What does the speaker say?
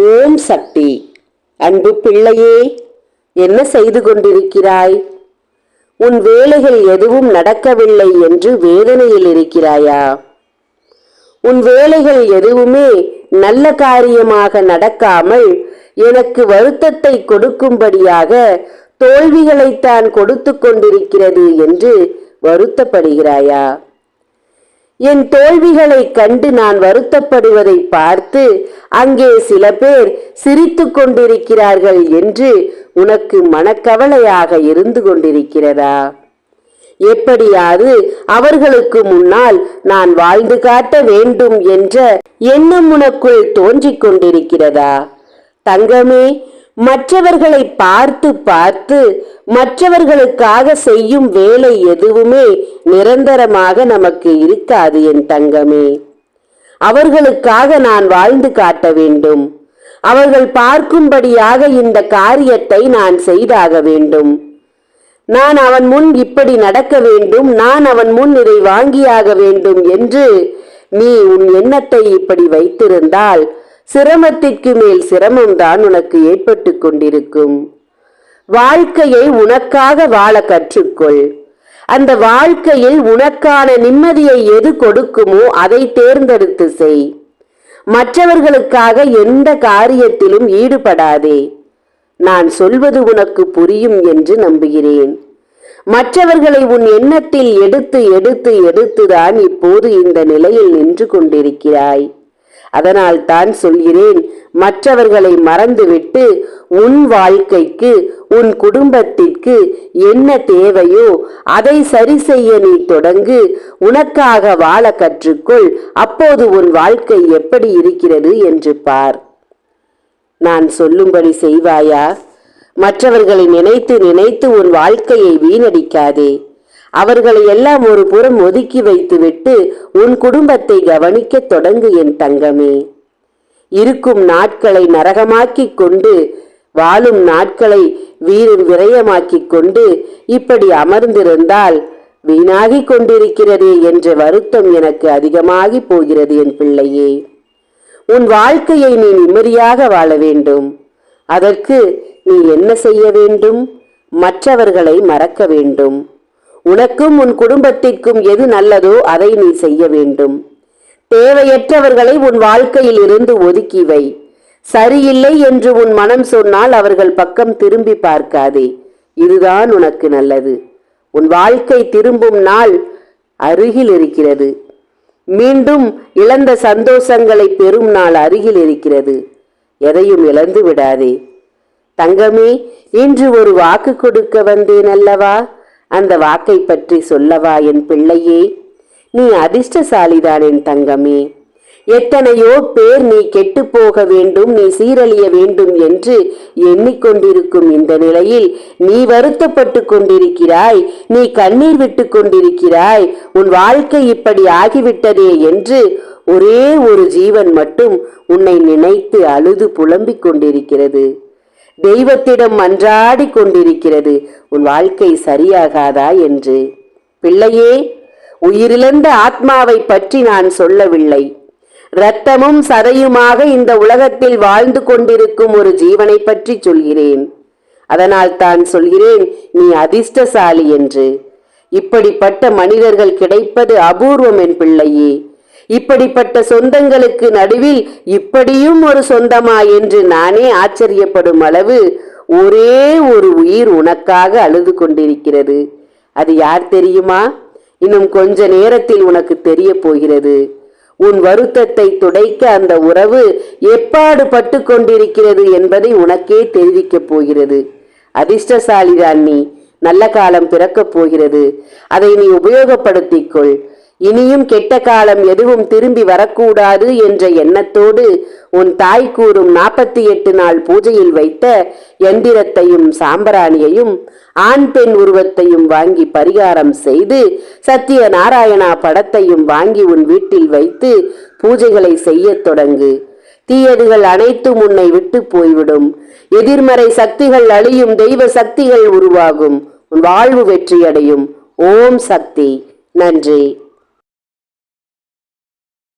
ஓம் சக்தி. அன்பு பிள்ளையே என்ன செய்து கொண்டிருக்கிறாய்? உன் வேலைகள் எதுவும் நடக்கவில்லை என்று வேதனையில் இருக்கிறாயா? உன் வேலைகள் எதுவுமே நல்ல காரியமாக நடக்காமல் எனக்கு வருத்தத்தை கொடுக்கும்படியாக தோல்விகளைத்தான் கொடுத்து கொண்டிருக்கிறது என்று வருத்தப்படுகிறாயா? என் தோல்விகளைக் கண்டு நான் வருத்தப்படுவதை பார்த்து அங்கே சில பேர் சிரித்து கொண்டிருக்கிறார்கள் என்று உனக்கு மனக்கவலையாக இருந்து கொண்டிருக்கிறதா? எப்படியாவது அவர்களுக்கு முன்னால் நான் வாழ்ந்து காட்ட வேண்டும் என்ற எண்ணம் உனக்குள் தோன்றிக் கொண்டிருக்கிறதா? தங்கமே மற்றவர்களை பார்த்து பார்த்து மற்றவர்களுக்காக செய்யும் வேலை எதுவுமே நிரந்தரமாக நமக்கு இருக்காது என் தங்கமே. அவர்களுக்காக நான் வாழ்ந்து காட்ட வேண்டும். அவர்கள் பார்க்கும்படியாக இந்த காரியத்தை நான் செய்தாக வேண்டும். நான் அவன் முன் இப்படி நடக்க வேண்டும். நான் அவன் முன் இதை வாங்கியாக வேண்டும் என்று நீ உன் எண்ணத்தை இப்படி வைத்திருந்தால் சிரமத்திற்கு மேல் சிரமம்தான் உனக்கு ஏற்பட்டு கொண்டிருக்கும். வாழ்க்கையை உனக்காக வாழ கற்றுக்கொள். அந்த வாழ்க்கையில் உனக்கான நிம்மதியை எது கொடுக்குமோ அதை தேர்ந்தெடுத்து செய். மற்றவர்களுக்காக எந்த காரியத்திலும் ஈடுபடாதே. நான் சொல்வது உனக்கு புரியும் என்று நம்புகிறேன். மற்றவர்களை உன் எண்ணத்தில் எடுத்து எடுத்து எடுத்துதான் இப்போது இந்த நிலையில் நின்று கொண்டிருக்கிறாய். அதனால் தான் சொல்கிறேன் மற்றவர்களை மறந்துவிட்டு உன் வாழ்க்கைக்கு உன் குடும்பத்திற்கு என்ன தேவையோ அதை சரி செய்ய நீ தொடங்கு. உனக்காக வாழ கற்றுக்கொள். அப்போது உன் வாழ்க்கை எப்படி இருக்கிறது என்று பார். நான் சொல்லும்படி செய்வாயா? மற்றவர்களை நினைத்து நினைத்து உன் வாழ்க்கையை வீணடிக்காதே. அவர்களை எல்லாம் ஒரு புறம் ஒதுக்கி வைத்துவிட்டு உன் குடும்பத்தை கவனிக்கத் தொடங்கு என் தங்கமே. இருக்கும் நாட்களை நரகமாக்கிக் கொண்டு வாழும் நாட்களை வீரன் விரயமாக்கிக் கொண்டு இப்படி அமர்ந்திருந்தால் வீணாகிக் கொண்டிருக்கிறதே என்ற வருத்தம் எனக்கு அதிகமாகி போகிறது என் பிள்ளையே. உன் வாழ்க்கையை நீ நிம்மதியாக வாழ வேண்டும். அதற்கு நீ என்ன செய்ய வேண்டும்? மற்றவர்களை மறக்க வேண்டும். உனக்கும் உன் குடும்பத்திற்கும் எது நல்லதோ அதை நீ செய்ய வேண்டும். தேவையற்றவர்களை உன் வாழ்க்கையில் இருந்து ஒதுக்கி வை. சரியில்லை என்று உன் மனம் சொன்னால் அவர்கள் பக்கம் திரும்பி பார்க்காதே. இதுதான் உனக்கு நல்லது. உன் வாழ்க்கை திரும்பும் நாள் அருகில் இருக்கிறது. மீண்டும் இழந்த சந்தோஷங்களை பெறும் நாள் அருகில் இருக்கிறது. எதையும் இழந்து விடாதே தங்கமே இன்று ஒரு வாக்கு கொடுக்க வந்தேன் அல்லவா? அந்த வாக்கை பற்றி சொல்லவா என் பிள்ளையே? நீ அதிர்ஷ்டசாலிதான் என் தங்கமே. எத்தனையோ பேர் நீ கெட்டு போக வேண்டும் நீ சீரழிய வேண்டும் என்று எண்ணிக்கொண்டிருக்கும் இந்த நிலையில் நீ வருத்தப்பட்டு கொண்டிருக்கிறாய் நீ கண்ணீர் விட்டு கொண்டிருக்கிறாய் உன் வாழ்க்கை இப்படி ஆகிவிட்டதே என்று ஒரே ஒரு ஜீவன் மட்டும் உன்னை நினைத்து அழுது புலம்பிக் கொண்டிருக்கிறது. தெய்வத்திடம் மன்றாடி கொண்டிருக்கிறது. உன் வாழ்க்கை சரியாகாதா என்று. பிள்ளையே உயிரிழந்த ஆத்மாவை பற்றி நான் சொல்லவில்லை. இரத்தமும் சதையுமாக இந்த உலகத்தில் வாழ்ந்து கொண்டிருக்கும் ஒரு ஜீவனை பற்றி சொல்கிறேன். அதனால் தான் சொல்கிறேன் நீ அதிர்ஷ்டசாலி என்று. இப்படிப்பட்ட மனிதர்கள் கிடைப்பது அபூர்வம் என் பிள்ளையே. இப்படிப்பட்ட சொந்தங்களுக்கு நடுவில் இப்படியும் ஒரு சொந்தமா என்று நானே ஆச்சரியப்படும் அளவு ஒரே ஒரு உயிர் உனக்காக அழுது கொண்டிருக்கிறது. அது யார் தெரியுமா? இன்னும் கொஞ்ச நேரத்தில் உனக்கு தெரிய போகிறது. உன் வருத்தத்தை துடைக்க அந்த உறவு எப்பாடு பட்டு கொண்டிருக்கிறது என்பதை உனக்கே தெரிவிக்கப் போகிறது. அதிர்ஷ்டசாலிதான் நீ நல்ல காலம் பிறக்கப் போகிறது. அதை நீ உபயோகப்படுத்திக் கொள். இனியும் கெட்ட காலம் எதுவும் திரும்பி வரக்கூடாது என்ற எண்ணத்தோடு உன் தாய் கூறும் நாற்பத்தி எட்டு நாள் பூஜையில் வைத்த எந்திரத்தையும் சாம்பராணியையும் ஆண் பெண் உருவத்தையும் வாங்கி பரிகாரம் செய்து சத்திய நாராயணா படத்தையும் வாங்கி உன் வீட்டில் வைத்து பூஜைகளை செய்யத் தொடங்கு. தீயதுகள் அனைத்தும் உன்னை விட்டு போய்விடும். எதிர்மறை சக்திகள் அழியும் தெய்வ சக்திகள் உருவாகும். உன் வாழ்வு வெற்றியடையும். ஓம் சக்தி. நன்றி.